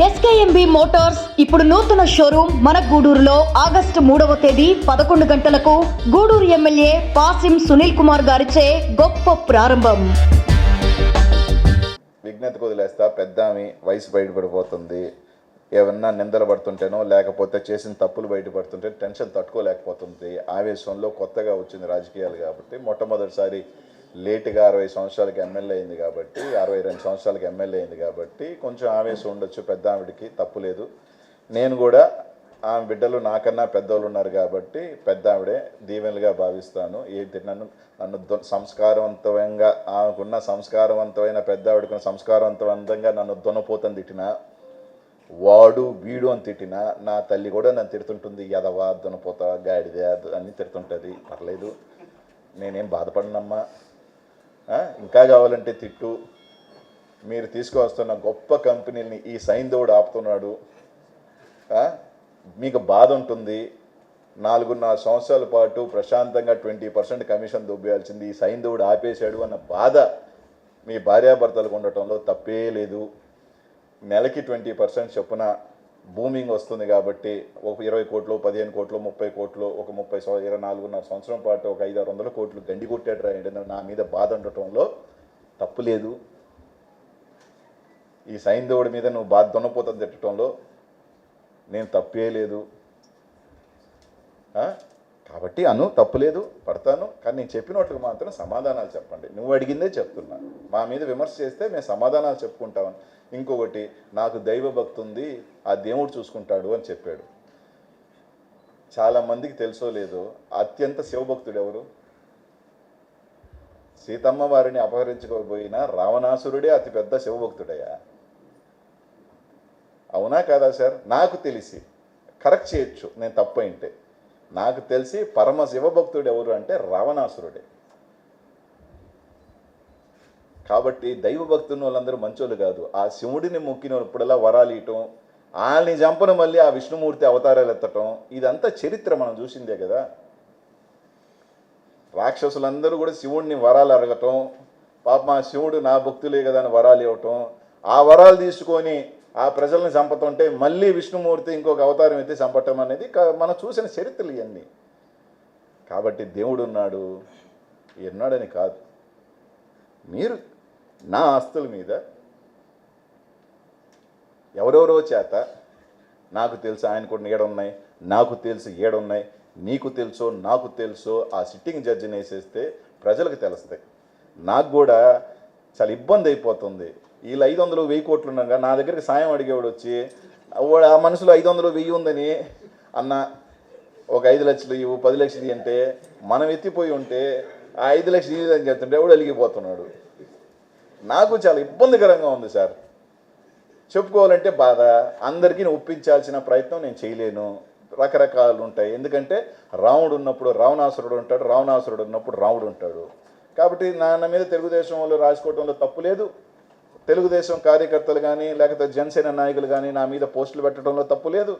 ఎస్కేఎంబి Motors ఇప్పుడు నూతన showroom మన గూడూరులో ఆగస్టు మూడవ తేదీ పదకొండు గంటలకు గూడూరు ఎమ్మెల్యే పాసిం సునీల్ కుమార్ గారిచే గొప్ప ప్రారంభం. విజ్ఞతకు వదిలేస్తా పెద్ద ఆమె వయసు బయటపడిపోతుంది. ఏమన్నా నిందలు పడుతుంటేనో లేకపోతే చేసిన తప్పులు బయటపడుతుంటే టెన్షన్ తట్టుకోలేకపోతుంది. ఆవేశంలో కొత్తగా వచ్చింది రాజకీయాలు కాబట్టి మొట్టమొదటిసారి లేటుగా అరవై సంవత్సరాలకి ఎమ్మెల్యే అయింది కాబట్టి అరవై రెండు సంవత్సరాలకి ఎమ్మెల్యే అయింది కాబట్టి కొంచెం ఆవేశం ఉండొచ్చు పెద్ద ఆవిడికి తప్పులేదు నేను కూడా ఆమె బిడ్డలు నాకన్నా పెద్దోళ్ళు ఉన్నారు కాబట్టి పెద్ద ఆవిడే దీవెనలుగా భావిస్తాను. ఏంటి నన్ను నన్ను దు- సంస్కారవంతంగా ఆమెకున్న సంస్కారవంతమైన పెద్ద ఆవిడకున్న సంస్కారవంతవంతంగా నన్ను దున్నపోతని తిట్టిన వాడు వీడు అని తిట్టిన నా తల్లి కూడా నన్ను తిడుతుంటుంది. ఎదవా దున్నపోత గాడిదే అని తిడుతుంటుంది. పర్లేదు. నేనేం బాధపడనమ్మా. ఇంకా కావాలంటే తిట్టు. మీరు తీసుకువస్తున్న గొప్ప కంపెనీని ఈ సైంధవుడు ఆపుతున్నాడు. మీకు బాధ ఉంటుంది. నాలుగున్నర సంవత్సరాల పాటు ప్రశాంతంగా ట్వంటీ పర్సెంట్ కమిషన్ దొబ్బేయాల్సింది ఈ సైంధవుడు ఆపేశాడు అన్న బాధ మీ భార్యాభర్తలకు ఉండటంలో తప్పే లేదు. నెలకి ట్వంటీ పర్సెంట్ చొప్పున బూమింగ్ వస్తుంది కాబట్టి ఒక ఇరవై కోట్లు పదిహేను కోట్లు ముప్పై కోట్లు ఒక ముప్పై ఇరవై నాలుగున్నర సంవత్సరం పాటు ఒక ఐదు ఆరు వందల కోట్లు గండి కొట్టాడు రాయండి నా మీద బాధ ఉండటంలో తప్పు లేదు. ఈ సైంధవుడి మీద నువ్వు బాధ దున్నపోతుంది తిట్టడంలో నేను తప్పే లేదు. కాబట్టి అను తప్పులేదు పడతాను. కానీ నేను చెప్పినట్లు మాత్రం సమాధానాలు చెప్పండి. నువ్వు అడిగిందే చెప్తున్నా. మా మీద విమర్శ చేస్తే మేము సమాధానాలు చెప్పుకుంటామని. ఇంకొకటి నాకు దైవ భక్తి ఉంది ఆ దేవుడు చూసుకుంటాడు అని చెప్పాడు. చాలా మందికి తెలుసో లేదో అత్యంత శివభక్తుడు ఎవరు? సీతమ్మ వారిని అపహరించుకోబోయిన రావణాసురుడే అతిపెద్ద శివభక్తుడయ్యా. అవునా కాదా సార్? నాకు తెలిసి. కరెక్ట్ చేయొచ్చు. నేను తప్పైంటే నాకు తెలిసి పరమ శివభక్తుడు ఎవరు అంటే రావణాసురుడే. కాబట్టి దైవభక్తుని వాళ్ళందరూ మంచోళ్ళు కాదు. ఆ శివుడిని మొక్కినప్పుడల్లా వరాలు ఇయటం వాళ్ళని చంపన మళ్ళీ ఆ విష్ణుమూర్తి అవతారాలు ఎత్తటం ఇదంతా చరిత్ర మనం చూసిందే కదా. రాక్షసులందరూ కూడా శివుడిని వరాలు అడగటం పాప మా శివుడు నా భక్తులే కదా అని వరాలు ఇవ్వటం ఆ వరాలు తీసుకొని ఆ ప్రజల్ని చంపతుంటే మళ్ళీ విష్ణుమూర్తి ఇంకొక అవతారం ఎత్తి చంపటం అనేది మనం చూసిన చరిత్రలు ఇవన్నీ కాబట్టి దేవుడు ఉన్నాడు ఎన్నాడని కాదు. మీరు నా ఆస్తుల మీద ఎవరెవరో చేత నాకు తెలుసు ఆయన కూడా ఏడున్నాయి నాకు తెలుసు ఏడున్నాయి నీకు తెలుసో నాకు తెలుసో ఆ సిట్టింగ్ జడ్జిని వేసేస్తే ప్రజలకు తెలుస్తాయి నాకు కూడా చాలా ఇబ్బంది అయిపోతుంది. వీళ్ళు ఐదు వందలు వెయ్యి కోట్లు ఉండగా నా దగ్గరికి సాయం అడిగేవాడు వచ్చి వాడు ఆ మనసులో ఐదు వందలు వెయ్యి ఉందని అన్న ఒక ఐదు లక్షలు ఇవ్వు పది లక్షలు అంటే మనం ఎత్తిపోయి ఉంటే ఆ ఐదు లక్షలు ఇవ్వు అని చెప్తుంటే ఎవడు అలిగిపోతున్నాడు? నాకు చాలా ఇబ్బందికరంగా ఉంది సార్. చెప్పుకోవాలంటే బాధ. అందరికీ ఒప్పించాల్సిన ప్రయత్నం నేను చేయలేను. రకరకాలు ఉంటాయి. ఎందుకంటే రాముడు ఉన్నప్పుడు రావణాసురుడు ఉంటాడు రావణాసురుడు ఉన్నప్పుడు రాముడు ఉంటాడు. కాబట్టి నాన్న మీద తెలుగుదేశం వాళ్ళు రాసుకోవడంలో తప్పు లేదు. తెలుగుదేశం కార్యకర్తలు కానీ లేకపోతే జనసేన నాయకులు కానీ నా మీద పోస్టులు పెట్టడంలో తప్పు లేదు.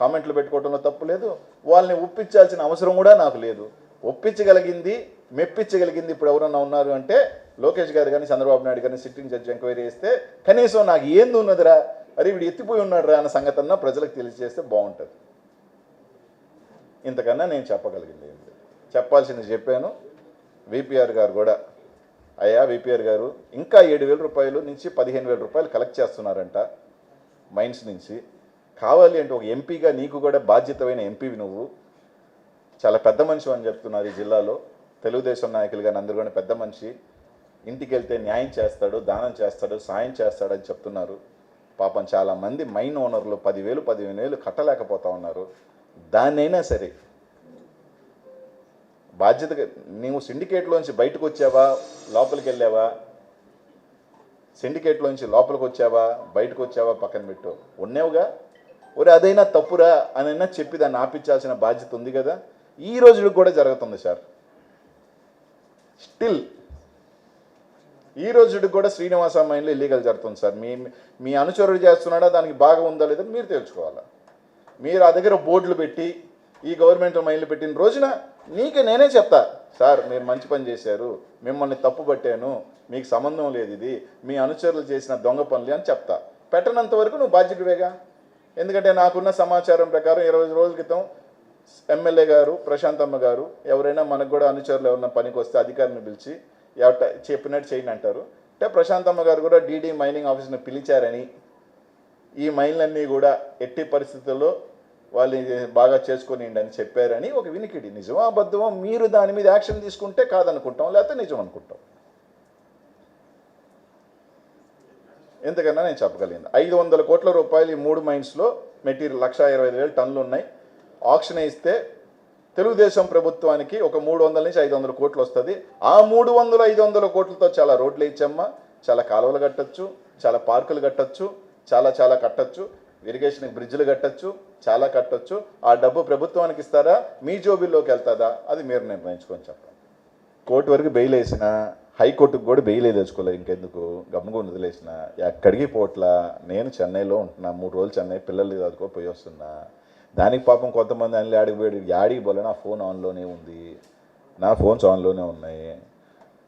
కామెంట్లు పెట్టుకోవడంలో తప్పు లేదు. వాళ్ళని ఒప్పించాల్సిన అవసరం కూడా నాకు లేదు. ఒప్పించగలిగింది మెప్పించగలిగింది ఇప్పుడు ఎవరన్నా ఉన్నారు అంటే లోకేష్ గారు కానీ చంద్రబాబు నాయుడు గారిని సిట్టింగ్ జడ్జి ఎంక్వైరీ చేస్తే కనీసం నాకు ఏంది ఉన్నదిరా? అరే వీడు ఎత్తిపోయి ఉన్నాడు రా అన్న సంగతన్నా ప్రజలకు తెలియజేస్తే బాగుంటుంది. ఇంతకన్నా నేను చెప్పగలిగింది చెప్పాల్సింది చెప్పాను. విపిఆర్ గారు కూడా అయ్యా విపిఆర్ గారు ఇంకా ఏడు వేల రూపాయలు నుంచి పదిహేను వేల రూపాయలు కలెక్ట్ చేస్తున్నారంట మైన్స్ నుంచి. కావాలి అంటే ఒక ఎంపీగా నీకు కూడా బాధ్యతమైన ఎంపీవి నువ్వు. చాలా పెద్ద మనిషి అని చెప్తున్నారు ఈ జిల్లాలో. తెలుగుదేశం నాయకులు కానీ అందరూ కూడా పెద్ద మనిషి. ఇంటికి వెళ్తే న్యాయం చేస్తాడు దానం చేస్తాడు సాయం చేస్తాడని చెప్తున్నారు. పాపం చాలా మంది మైన్ ఓనర్లు పదివేలు పదిహేను వేలు కట్టలేకపోతా ఉన్నారు. దాన్నైనా సరే బాధ్యతగా నీవు సిండికేట్లోంచి బయటకు వచ్చావా లోపలికి వెళ్ళావా సిండికేట్లోంచి లోపలికి వచ్చావా బయటకు వచ్చావా పక్కన పెట్టు. ఉన్నావుగా? ఒరే అదైనా తప్పురా అనైనా చెప్పి దాన్ని ఆపించాల్సిన బాధ్యత ఉంది కదా? ఈ రోజుకి కూడా జరుగుతుంది సార్. స్టిల్ ఈ రోజుకి కూడా శ్రీనివాస మైన్లో ఇల్లీగల్ జరుగుతుంది సార్. మీ మీ అనుచరుడు చేస్తున్నాడా? దానికి బాగా ఉందా లేదని మీరు తెలుసుకోవాలా? మీరు ఆ దగ్గర బోర్డులు పెట్టి ఈ గవర్నమెంట్ మైండ్లు పెట్టిన రోజున నీకే నేనే చెప్తా సార్ మీరు మంచి పని చేశారు మిమ్మల్ని తప్పు పట్టాను మీకు సంబంధం లేదు ఇది మీ అనుచరులు చేసిన దొంగ పనులు అని చెప్తా. పెట్టనంత వరకు నువ్వు బాధ్యతవేగా ఎందుకంటే నాకున్న సమాచారం ప్రకారం ఇరవై రోజుల క్రితం ఎమ్మెల్యే గారు ప్రశాంతమ్మ గారు ఎవరైనా మనకు కూడా అనుచరులు ఎవరైనా పనికి వస్తే అధికారిని పిలిచి ఎవట చెప్పినట్టు చేయండి అంటారు. అంటే ప్రశాంతమ్మ గారు కూడా డీడీ మైనింగ్ ఆఫీస్ని పిలిచారని ఈ మైన్లన్నీ కూడా ఎట్టి పరిస్థితుల్లో వాళ్ళు బాగా చేసుకొని అని చెప్పారని ఒక వినికిడి. నిజమా అబద్ధమో? మీరు దాని మీద యాక్షన్ తీసుకుంటే కాదనుకుంటాం లేకపోతే నిజం అనుకుంటాం. ఎందుకన్నా నేను చెప్పగలిగింది. ఐదు వందల కోట్ల రూపాయలు ఈ మూడు మైన్స్లో మెటీరియల్ లక్ష ఇరవై ఐదు వేలు టన్నులు ఉన్నాయి. ఆక్షన్ ఇస్తే తెలుగుదేశం ప్రభుత్వానికి ఒక మూడు వందల నుంచి ఐదు వందల కోట్లు వస్తుంది. ఆ మూడు వందల ఐదు వందల కోట్లతో చాలా రోడ్లు ఇచ్చమ్మా చాలా కాలువలు కట్టచ్చు చాలా పార్కులు కట్టచ్చు చాలా చాలా కట్టచ్చు ఇరిగేషన్ బ్రిడ్జ్లు కట్టచ్చు చాలా కట్టొచ్చు. ఆ డబ్బు ప్రభుత్వానికి ఇస్తారా? మీ జోబిల్లోకి వెళ్తుందా? అది మీరు నిర్ణయించుకొని చెప్పండి. కోర్టు వరకు బెయిల్ వేసిన హైకోర్టుకు కూడా బెయిల్ తెచ్చుకోలేదు ఇంకెందుకు? గమ్ముగా వదిలేసిన. ఎక్కడికి పోట్లా? నేను చెన్నైలో ఉంటున్నా. మూడు రోజులు చెన్నై పిల్లలు చదువుకో పోయి వస్తున్నా. దానికి పాపం కొంతమంది అన్ని ఆడికి పోయాడు యాడికి పోలే నా ఫోన్ ఆన్లోనే ఉంది. నా ఫోన్స్ ఆన్లోనే ఉన్నాయి.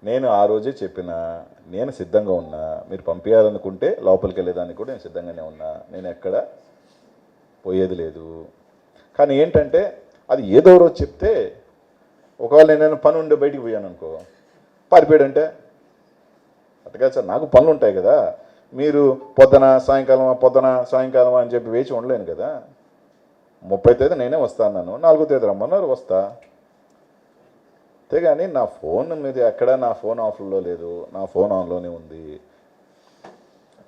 నేను ఆ రోజే చెప్పిన నేను సిద్ధంగా ఉన్నా. మీరు పంపించాలనుకుంటే లోపలికి వెళ్ళేదానికి కూడా నేను సిద్ధంగానే ఉన్నా. నేను ఎక్కడ పోయేది లేదు. కానీ ఏంటంటే అది ఏదో రోజు చెప్తే ఒకవేళ నేను పని ఉండి బయటికి పోయాను అనుకో పారిపోయాడంటే అట్టగా సార్ నాకు పనులు ఉంటాయి కదా. మీరు పొద్దున సాయంకాలం పొద్దున సాయంకాలం అని చెప్పి వేచి ఉండలేను కదా. ముప్పై తేదీ నేనే వస్తాను నాలుగో తేదీ రమ్మన్నారు వస్తా. అంతేగాని నా ఫోన్ మీద ఎక్కడ నా ఫోన్ ఆఫ్లో లేదు. నా ఫోన్ ఆన్లోనే ఉంది.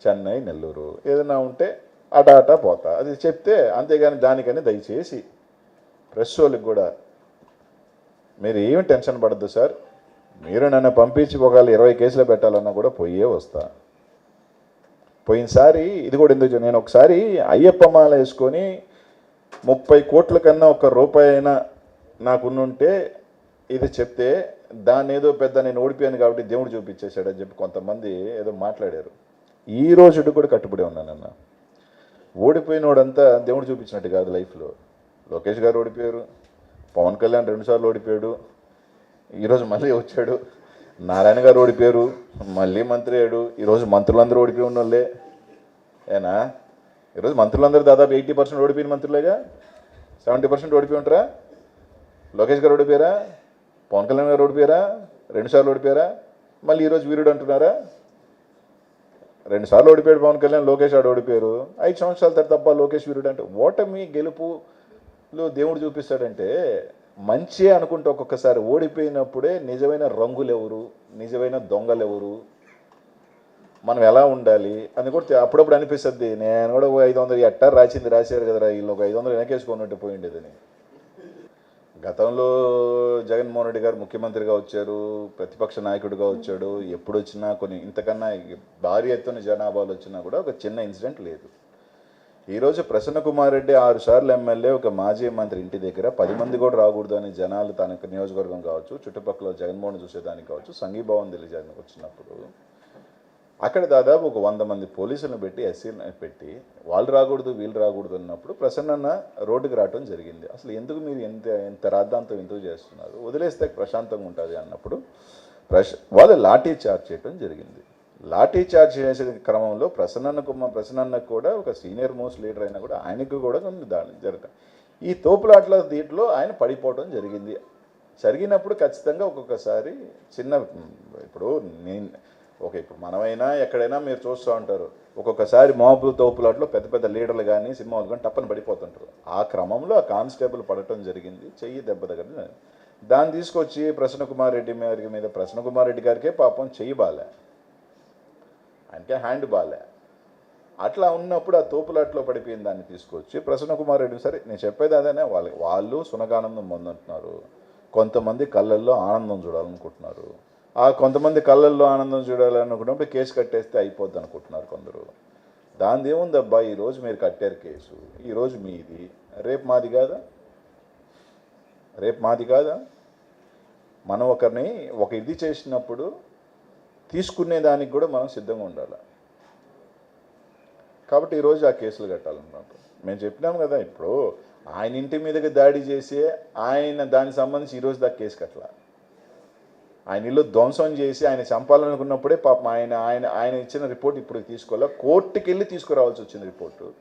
చెన్నై నెల్లూరు ఏదైనా ఉంటే అటా పోతా. అది చెప్తే అంతేగాని దానికని దయచేసి ప్రెస్ వాళ్ళకి కూడా మీరు ఏమి టెన్షన్ పడద్దు సార్. మీరు నన్ను పంపించి ఒకవేళ ఇరవై కేసులు పెట్టాలన్నా కూడా పోయే వస్తా. పోయినసారి ఇది కూడా ఎందుకు నేను ఒకసారి అయ్యప్ప మాల వేసుకొని ముప్పై కోట్ల కన్నా ఒక రూపాయి అయినా నాకున్నుంటే ఇది చెప్తే దాన్ని ఏదో పెద్ద నేను ఓడిపోయాను కాబట్టి దేవుడు చూపించేశాడు అని చెప్పి కొంతమంది ఏదో మాట్లాడారు. ఈ రోజు కూడా కట్టుబడి ఉన్నానన్నా. ఓడిపోయినోడంతా దేవుడు చూపించినట్టు కాదు లైఫ్లో. లోకేష్ గారు ఓడిపోయారు పవన్ కళ్యాణ్ రెండుసార్లు ఓడిపోయాడు ఈరోజు మళ్ళీ వచ్చాడు నారాయణ గారు ఓడిపోయారు మళ్ళీ మంత్రి అయ్యాడు ఈరోజు మంత్రులందరూ ఓడిపోయి ఉన్నోళ్ళే. ఏనా? ఈరోజు మంత్రులందరూ దాదాపు ఎయిటీ పర్సెంట్ ఓడిపోయిన మంత్రులేగా? సెవెంటీ పర్సెంట్ ఓడిపోయి ఉంటారా? లోకేష్ గారు ఓడిపోయారా? పవన్ కళ్యాణ్ గారు ఓడిపోయారా? రెండుసార్లు ఓడిపోయారా? మళ్ళీ ఈరోజు వీరుడు అంటున్నారా? రెండు సార్లు ఓడిపోయాడు పవన్ కళ్యాణ్ లోకేష్ ఆడు ఓడిపోయారు. ఐదు సంవత్సరాల తర్వాత తప్ప లోకేష్ వీరుడు అంటే ఓటమి గెలుపులో దేవుడు చూపిస్తాడంటే మంచి అనుకుంటే ఒక్కొక్కసారి ఓడిపోయినప్పుడే నిజమైన రంగులు ఎవరు నిజమైన దొంగలు ఎవరు మనం ఎలా ఉండాలి అని కూడా అప్పుడప్పుడు అనిపిస్తుంది. నేను కూడా ఐదు వందలు ఎట్టా రాసింది రాశారు కదరా వీళ్ళు ఒక ఐదు వందలు వెనకేసుకున్నట్టు పోయిండేదని. గతంలో జగన్మోహన్ రెడ్డి గారు ముఖ్యమంత్రిగా వచ్చారు ప్రతిపక్ష నాయకుడిగా వచ్చాడు. ఎప్పుడు వచ్చినా కొన్ని ఇంతకన్నా భారీ ఎత్తున జనాభాలు వచ్చినా కూడా ఒక చిన్న ఇన్సిడెంట్ లేదు. ఈరోజు ప్రసన్న కుమార్ రెడ్డి ఆరు సార్లు ఎమ్మెల్యే ఒక మాజీ మంత్రి ఇంటి దగ్గర. పది మంది కూడా రాకూడదు అని జనాలు తన నియోజకవర్గం కావచ్చు చుట్టుపక్కల జగన్మోహన్ చూసేదానికి కావచ్చు సంఘీభావం తెలియజేయడానికి వచ్చినప్పుడు అక్కడ దాదాపు ఒక వంద మంది పోలీసులను పెట్టి ఎస్సీలను పెట్టి వాళ్ళు రాకూడదు వీళ్ళు రాకూడదు అన్నప్పుడు ప్రసన్న రోడ్డుకి రావడం జరిగింది. అసలు ఎందుకు మీరు ఎంత ఎంత రాద్ధాంతం ఎందుకు చేస్తున్నారు? వదిలేస్తే ప్రశాంతంగా ఉంటుంది అన్నప్పుడు ప్రశ వాళ్ళు లాఠీ చార్జ్ చేయడం జరిగింది. లాఠీ చార్జ్ చేసే క్రమంలో ప్రసన్న మా ప్రసన్నకు కూడా ఒక సీనియర్ మోస్ట్ లీడర్ అయినా కూడా ఆయనకు కూడా కొన్ని దాడి జరగటం ఈ తోపులాట్ల దీంట్లో ఆయన పడిపోవడం జరిగింది. జరిగినప్పుడు ఖచ్చితంగా ఒక్కొక్కసారి చిన్న ఇప్పుడు నేను ఓకే ఇప్పుడు మనమైనా ఎక్కడైనా మీరు చూస్తూ ఉంటారు. ఒక్కొక్కసారి మోపులు తోపులాట్లో పెద్ద పెద్ద లీడర్లు కానీ సినిమాలు కానీ టప్పని పడిపోతుంటారు. ఆ క్రమంలో ఆ కానిస్టేబుల్ పడటం జరిగింది. చెయ్యి దెబ్బ దగ్గర దాన్ని తీసుకొచ్చి ప్రసన్న కుమార్ రెడ్డి గారి మీద ప్రసన్న కుమార్ రెడ్డి గారికే పాపం చెయ్యి బాలే. ఆయనకే హ్యాండ్ బాలే. అట్లా ఉన్నప్పుడు ఆ తోపులాట్లో పడిపోయిన దాన్ని తీసుకొచ్చి ప్రసన్న కుమార్ రెడ్డి సరే నేను చెప్పేది అదేనే వాళ్ళు వాళ్ళు సునగానందం పొందుతున్నారు కొంతమంది కళ్ళల్లో ఆనందం చూడాలనుకుంటున్నారు. ఆ కొంతమంది కళ్ళల్లో ఆనందం చూడాలనుకున్నప్పుడు కేసు కట్టేస్తే అయిపోద్ది అనుకుంటున్నారు కొందరు. దాని ఏముంది అబ్బా ఈరోజు మీరు కట్టారు కేసు ఈరోజు మీది. రేపు మాది కాదా? రేపు మాది కాదా? మనం ఒకరిని ఒక ఇది చేసినప్పుడు తీసుకునే దానికి కూడా మనం సిద్ధంగా ఉండాలి. కాబట్టి ఈరోజు ఆ కేసులు కట్టాలన్నమాట మేము చెప్పినాం కదా ఇప్పుడు ఆయన ఇంటి మీదకి దాడి చేసి ఆయన దానికి సంబంధించి ఈరోజు దాకా కేసు కట్టాలి. ఆయన ఇల్లు ధ్వంసం చేసి ఆయన చంపాలనుకున్నప్పుడే పాపం ఆయన ఆయన ఆయన ఇచ్చిన రిపోర్ట్ ఇప్పుడు తీసుకోవాలి? కోర్టుకి వెళ్ళి తీసుకురావాల్సి వచ్చింది రిపోర్టు.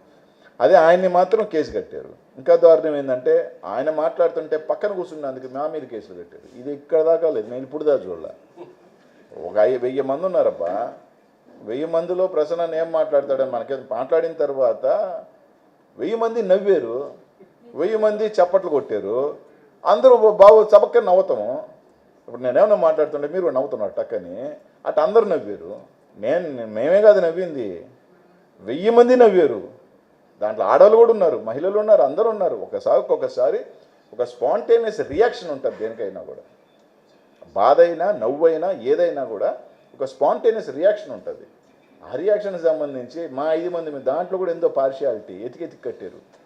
అదే ఆయన్ని మాత్రం కేసు కట్టారు. ఇంకా దారుణం ఏంటంటే ఆయన మాట్లాడుతుంటే పక్కన కూర్చున్నందుకు మా మీద కేసులు కట్టారు. ఇది ఇక్కడ దాకా లేదు నేను ఇప్పుడు దాకా చూడలే. ఒక వెయ్యి మంది ఉన్నారబ్బా. వెయ్యి మందిలో ప్రసన్న ఏం మాట్లాడతాడని మనకి మాట్లాడిన తర్వాత వెయ్యి మంది నవ్వారు. వెయ్యి మంది చప్పట్లు కొట్టారు. అందరూ బాబు చబక్కని నవ్వుతాము. ఇప్పుడు నేనేమన్నా మాట్లాడుతుంటే మీరు నవ్వుతున్నారు టక్కని. అటు అందరూ నవ్వారు. నేను మేమే కాదు నవ్వింది. వెయ్యి మంది నవ్వారు. దాంట్లో ఆడవాళ్ళు కూడా ఉన్నారు మహిళలు ఉన్నారు అందరూ ఉన్నారు. ఒకసారి ఒక్కొక్కసారి ఒక స్పాంటేనియస్ రియాక్షన్ ఉంటుంది దేనికైనా కూడా. బాధ అయినా నవ్వు అయినా ఏదైనా కూడా ఒక స్పాంటేనియస్ రియాక్షన్ ఉంటుంది. ఆ రియాక్షన్కి సంబంధించి మా ఐదు మంది దాంట్లో కూడా ఎంతో పార్షియాలిటీ ఎతికి ఎతికి కట్టారు.